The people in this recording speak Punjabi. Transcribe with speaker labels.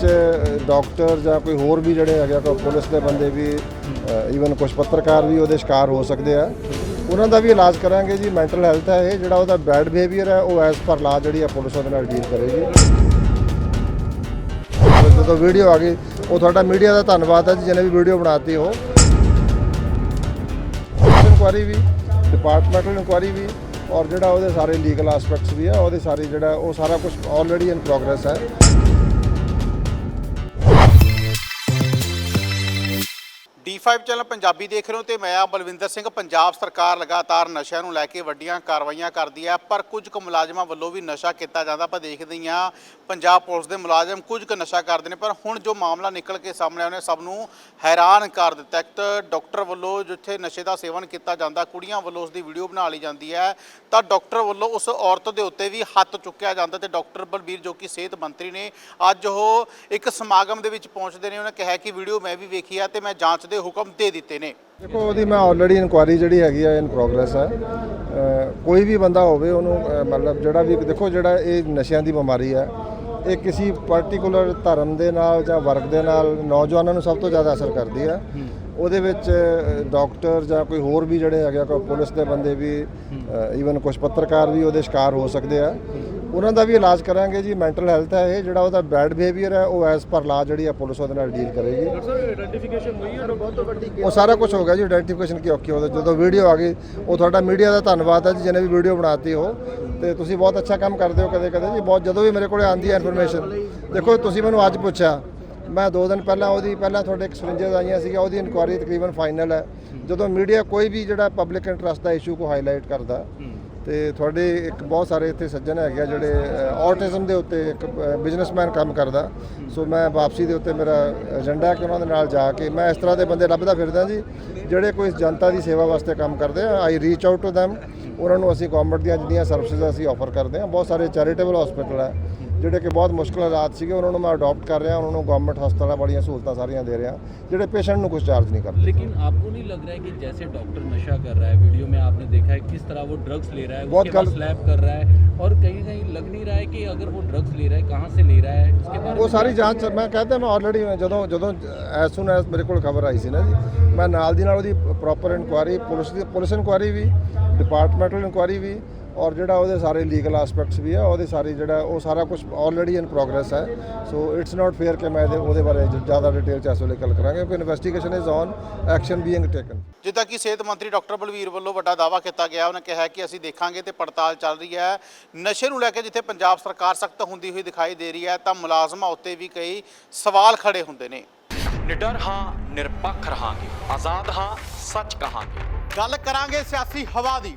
Speaker 1: ਵਿੱਚ ਡਾਕਟਰ ਜਾਂ ਕੋਈ ਹੋਰ ਵੀ ਜਿਹੜੇ ਹੈਗੇ ਆ, ਕੋਈ ਪੁਲਿਸ ਦੇ ਬੰਦੇ ਵੀ ਈਵਨ ਕੁਝ ਪੱਤਰਕਾਰ ਵੀ ਉਹਦੇ ਸ਼ਿਕਾਰ ਹੋ ਸਕਦੇ ਆ। ਉਹਨਾਂ ਦਾ ਵੀ ਇਲਾਜ ਕਰਾਂਗੇ ਜੀ ਮੈਂਟਲ ਹੈਲਥ ਹੈ ਇਹ, ਜਿਹੜਾ ਉਹਦਾ ਬੈਡ ਬਿਹੇਵੀਅਰ ਹੈ ਉਹ ਐਸ ਪਰ ਲਾ ਜਿਹੜੀ ਆ, ਪੁਲਿਸ ਉਹਦੇ ਨਾਲ ਡੀਲ ਕਰੇਗੀ। ਜਦੋਂ ਵੀਡੀਓ ਆ ਗਈ, ਉਹ ਤੁਹਾਡਾ ਮੀਡੀਆ ਦਾ ਧੰਨਵਾਦ ਹੈ ਜੀ, ਜਿਹਨੇ ਵੀ ਵੀਡੀਓ ਬਣਾਤੀ ਹੋ ਇਨਕੁਆਰੀ ਵੀ ਡਿਪਾਰਟਮੈਂਟਲ ਇਨਕੁਆਰੀ ਵੀ, ਔਰ ਜਿਹੜਾ ਉਹਦੇ ਸਾਰੇ ਲੀਗਲ ਐਸਪੈਕਟਸ ਵੀ ਆ, ਉਹਦੇ ਸਾਰੇ ਜਿਹੜਾ, ਉਹ ਸਾਰਾ ਕੁਝ ਆਲਰੇਡੀ ਇਨ ਪ੍ਰੋਗਰੈਸ ਹੈ
Speaker 2: D5 ਚੈਨਲ ਪੰਜਾਬੀ ਦੇਖ ਰਹੇ ਹੋ ਤੇ ਮੈਂ ਆ ਬਲਵਿੰਦਰ ਸਿੰਘ। ਪੰਜਾਬ ਸਰਕਾਰ ਲਗਾਤਾਰ ਨਸ਼ਿਆਂ ਨੂੰ ਲੈ ਕੇ ਵੱਡੀਆਂ ਕਾਰਵਾਈਆਂ ਕਰਦੀ ਹੈ, ਪਰ ਕੁਝ ਕੁ ਮੁਲਾਜ਼ਮਾਂ ਵੱਲੋਂ ਵੀ ਨਸ਼ਾ ਕੀਤਾ ਜਾਂਦਾ। ਆਪਾਂ ਦੇਖਦੇ ਹਾਂ ਪੰਜਾਬ ਪੁਲਿਸ ਦੇ ਮੁਲਾਜ਼ਮ ਕੁਝ ਕੁ ਨਸ਼ਾ ਕਰਦੇ ਨੇ, ਪਰ ਹੁਣ ਜੋ ਮਾਮਲਾ ਨਿਕਲ ਕੇ ਸਾਹਮਣੇ ਆਉਣੇ ਸਭ ਨੂੰ ਹੈਰਾਨ ਕਰ ਦਿੱਤਾ ਇੱਕ ਤਾਂ ਡਾਕਟਰ ਵੱਲੋਂ ਜਿੱਥੇ ਨਸ਼ੇ ਦਾ ਸੇਵਨ ਕੀਤਾ ਜਾਂਦਾ, ਕੁੜੀਆਂ ਵੱਲੋਂ ਉਸ ਦੀ ਵੀਡੀਓ ਬਣਾ ਲਈ ਜਾਂਦੀ ਹੈ, ਤਾਂ ਡਾਕਟਰ ਵੱਲੋਂ ਉਸ ਔਰਤ ਦੇ ਉੱਤੇ ਵੀ ਹੱਥ ਚੁੱਕਿਆ ਜਾਂਦਾ ਤੇ ਡਾਕਟਰ ਬਲਬੀਰ ਜੋ ਕਿ ਸਿਹਤ ਮੰਤਰੀ ਨੇ, ਅੱਜ ਉਹ ਇੱਕ ਸਮਾਗਮ ਦੇ ਵਿੱਚ ਪਹੁੰਚਦੇ ਨੇ। ਉਹਨਾਂ ਕਿਹਾ ਕਿ ਵੀਡੀਓ ਮੈਂ ਵੀ ਵੇਖੀ ਆ ਤੇ ਮੈਂ ਜਾਂਚ ਦੇ ਹੁਕਮ ਦੇ ਦਿੱਤੇ ਨੇ।
Speaker 1: ਦੇਖੋ ਉਹਦੀ ਮੈਂ ਆਲਰੇਡੀ ਇਨਕੁਆਰੀ ਜਿਹੜੀ ਹੈਗੀ ਆ ਇਨ ਪ੍ਰੋਗਰੈਸ ਹੈ ਕੋਈ ਵੀ ਬੰਦਾ ਹੋਵੇ ਉਹਨੂੰ ਮਤਲਬ ਜਿਹੜਾ ਵੀ ਦੇਖੋ ਜਿਹੜਾ ਇਹ ਨਸ਼ਿਆਂ ਦੀ ਬਿਮਾਰੀ ਹੈ ਇਹ ਕਿਸੇ ਪਾਰਟਿਕੂਲਰ ਧਰਮ ਦੇ ਨਾਲ ਜਾਂ ਵਰਗ ਦੇ ਨਾਲ ਨੌਜਵਾਨਾਂ ਨੂੰ ਸਭ ਤੋਂ ਜ਼ਿਆਦਾ ਅਸਰ ਕਰਦੀ ਹੈ ਉਹਦੇ ਵਿੱਚ ਅ, ਡਾਕਟਰ ਜਾਂ ਕੋਈ ਹੋਰ ਵੀ ਜਿਹੜੇ ਹੈਗੇ ਆ ਕੋਈ ਪੁਲਿਸ ਦੇ ਬੰਦੇ ਵੀ ਈਵਨ ਕੁਝ ਪੱਤਰਕਾਰ ਵੀ ਉਹਦੇ ਸ਼ਿਕਾਰ ਹੋ ਸਕਦੇ ਆ। ਉਹਨਾਂ ਦਾ ਵੀ ਇਲਾਜ ਕਰਾਂਗੇ ਜੀ ਮੈਂਟਲ ਹੈਲਥ ਹੈ ਇਹ ਜਿਹੜਾ ਉਹਦਾ ਬੈਡ ਬਿਹੇਵੀਅਰ ਹੈ ਉਹ ਐਸ ਪਰ ਲਾ ਜਿਹੜੀ ਆ ਪੁਲਿਸ ਉਹਦੇ ਨਾਲ ਡੀਲ ਕਰੇਗੀ। ਉਹ ਸਾਰਾ ਕੁਝ ਹੋ ਗਿਆ ਜੀ ਆਇਡੈਂਟੀਫਿਕੇਸ਼ਨ ਕੀ ਔਖੀ ਉਹਦਾ ਜਦੋਂ ਵੀਡੀਓ ਆ ਗਈ ਉਹ ਤੁਹਾਡਾ ਮੀਡੀਆ ਦਾ ਧੰਨਵਾਦ ਹੈ ਜੀ ਜਿਹਨੇ ਵੀ ਵੀਡੀਓ ਬਣਾਤੀ ਹੋ ਤੇ ਤੁਸੀਂ ਬਹੁਤ ਅੱਛਾ ਕੰਮ ਕਰਦੇ ਹੋ ਕਦੇ ਕਦੇ ਜੀ ਬਹੁਤ ਜਦੋਂ ਵੀ ਮੇਰੇ ਕੋਲੇ ਆਉਂਦੀ ਹੈ ਇਨਫੋਰਮੇਸ਼ਨ ਦੇਖੋ ਤੁਸੀਂ ਮੈਨੂੰ ਅੱਜ ਪੁੱਛਿਆ ਮੈਂ ਦੋ ਦਿਨ ਪਹਿਲਾਂ ਉਹਦੀ ਪਹਿਲਾਂ ਤੁਹਾਡੇ ਇੱਕ ਸਰਿੰਜਰਸ ਆਈਆਂ ਸੀਗੀਆਂ ਉਹਦੀ ਇਨਕੁਆਇਰੀ ਤਕਰੀਬਨ ਫਾਈਨਲ ਹੈ। ਜਦੋਂ ਮੀਡੀਆ ਕੋਈ ਵੀ ਜਿਹੜਾ ਪਬਲਿਕ ਇੰਟਰਸਟ ਦਾ ਇਸ਼ੂ ਕੋ ਹਾਈਲਾਈਟ ਕਰਦਾ ਤੇ ਤੁਹਾਡੇ ਇੱਕ ਬਹੁਤ ਸਾਰੇ ਇੱਥੇ ਸੱਜਣ ਹੈਗੇ ਆ ਜਿਹੜੇ ਆਟਿਜ਼ਮ ਦੇ ਉੱਤੇ ਇੱਕ ਬਿਜ਼ਨਸਮੈਨ ਕੰਮ ਕਰਦਾ। ਸੋ ਮੈਂ ਵਾਪਸੀ ਦੇ ਉੱਤੇ ਮੇਰਾ ਏਜੰਡਾ ਕਿ ਉਹਨਾਂ ਦੇ ਨਾਲ ਜਾ ਕੇ ਮੈਂ ਇਸ ਤਰ੍ਹਾਂ ਦੇ ਬੰਦੇ ਲੱਭਦਾ ਫਿਰਦਾ ਜੀ, ਜਿਹੜੇ ਕੋਈ ਜਨਤਾ ਦੀ ਸੇਵਾ ਵਾਸਤੇ ਕੰਮ ਕਰਦੇ ਆ। I reach out to them ਉਹਨਾਂ ਨੂੰ ਅਸੀਂ ਗਵਰਨਮੈਂਟ ਦੀਆਂ ਜਿੰਨੀਆਂ ਸਰਵਿਸਿਜ਼ ਅਸੀਂ ਆਫਰ ਕਰਦੇ ਆ। ਬਹੁਤ ਸਾਰੇ ਚੈਰੀਟੇਬਲ ਹਸਪੀਟਲ ਹੈ ਜਿਹੜੇ ਕਿ ਬਹੁਤ ਮੁਸ਼ਕਲ ਹਾਲਾਤ ਸੀਗੇ ਉਹਨਾਂ ਨੂੰ ਮੈਂ ਅਡਾਪਟ ਕਰ ਰਿਹਾ ਉਹਨਾਂ ਨੂੰ ਗਵਰਨਮੈਂਟ ਹਸਪਤਾਲਾਂ ਵਾਲੀਆਂ ਸਹੂਲਤਾਂ ਸਾਰੀਆਂ ਦੇ ਰਿਹਾ ਜਿਹੜੇ ਪੇਸ਼ੈਂਟ ਨੂੰ ਕੁਝ ਚਾਰਜ ਨਹੀਂ ਕਰਦੇ
Speaker 3: लेकिन आपको नहीं लग रहा है कि जैसे डॉक्टर नशा कर रहा है वीडियो में आपने देखा है किस तरह वो ड्रग्स ले रहा है
Speaker 1: बहुत
Speaker 3: उसके बाद
Speaker 1: गलत-
Speaker 3: स्लैप कर रहा है और कहीं कहीं लग नहीं रहा है कि अगर वो ड्रग्स ले रहा है कहाँ से ले रहा है उसके बारे
Speaker 1: ਉਹ
Speaker 3: में
Speaker 1: ਸਾਰੀ ਜਾਂਚ ਮੈਂ ਕਹਿੰਦਾ ਮੈਂ ਆਲਰੇਡੀ ਜਦੋਂ ਜਦੋਂ ਐਸ ਸੂਨ ਐਸ ਮੇਰੇ ਕੋਲ ਖਬਰ ਆਈ ਸੀ ਨਾ ਜੀ ਮੈਂ ਨਾਲ ਦੀ ਨਾਲ ਉਹਦੀ ਪ੍ਰੋਪਰ ਇਨਕੁਆਰੀ ਪੁਲਿਸ ਦੀ ਪੁਲਿਸ ਇਨਕੁਆਰੀ ਵੀ ਡਿਪਾਰਟਮੈਂਟਲ ਇਨਕੁਆਰੀ ਵੀ ਔਰ ਜਿਹੜਾ ਉਹਦੇ ਸਾਰੇ ਲੀਗਲ ਐਸਪੈਕਟਸ ਵੀ ਆ ਉਹਦੇ ਸਾਰੇ ਜਿਹੜਾ ਉਹ ਸਾਰਾ ਕੁਝ ਆਲਰੇਡੀ ਇਨ ਪ੍ਰੋਗਰੈਸ ਹੈ। ਸੋ ਇਟਸ ਨਾਟ ਫੇਅਰ ਕਿ ਮੈਂ ਇਹਦੇ ਉਹਦੇ ਬਾਰੇ ਜ਼ਿਆਦਾ ਡਿਟੇਲ ਚ ਇਸ ਵੇਲੇ ਗੱਲ ਕਰਾਂਗੇ ਕਿਉਂਕਿ investigation is on action being taken
Speaker 2: ਜਿੱਦਾਂ ਕਿ ਸਿਹਤ ਮੰਤਰੀ ਡਾਕਟਰ ਬਲਵੀਰ ਵੱਲੋਂ ਵੱਡਾ ਦਾਅਵਾ ਕੀਤਾ ਗਿਆ ਉਹਨੇ ਕਿਹਾ ਕਿ ਅਸੀਂ ਦੇਖਾਂਗੇ ਤੇ ਪੜਤਾਲ ਚੱਲ ਰਹੀ ਹੈ। ਨਸ਼ੇ ਨੂੰ ਲੈ ਕੇ ਜਿੱਥੇ ਪੰਜਾਬ ਸਰਕਾਰ ਸਖਤ ਹੁੰਦੀ ਹੋਈ ਦਿਖਾਈ ਦੇ ਰਹੀ ਹੈ ਤਾਂ ਮੁਲਾਜ਼ਮਾਂ ਉੱਤੇ ਵੀ ਕਈ ਸਵਾਲ ਖੜੇ ਹੁੰਦੇ ਨੇ।
Speaker 4: ਨਿਡਰ ਹਾਂ ਨਿਰਪੱਖ ਰਹਾਂਗੇ ਆਜ਼ਾਦ ਹਾਂ ਸੱਚ ਕਹਾਂਗੇ।
Speaker 2: ਗੱਲ ਕਰਾਂਗੇ ਸਿਆਸੀ ਹਵਾ ਦੀ।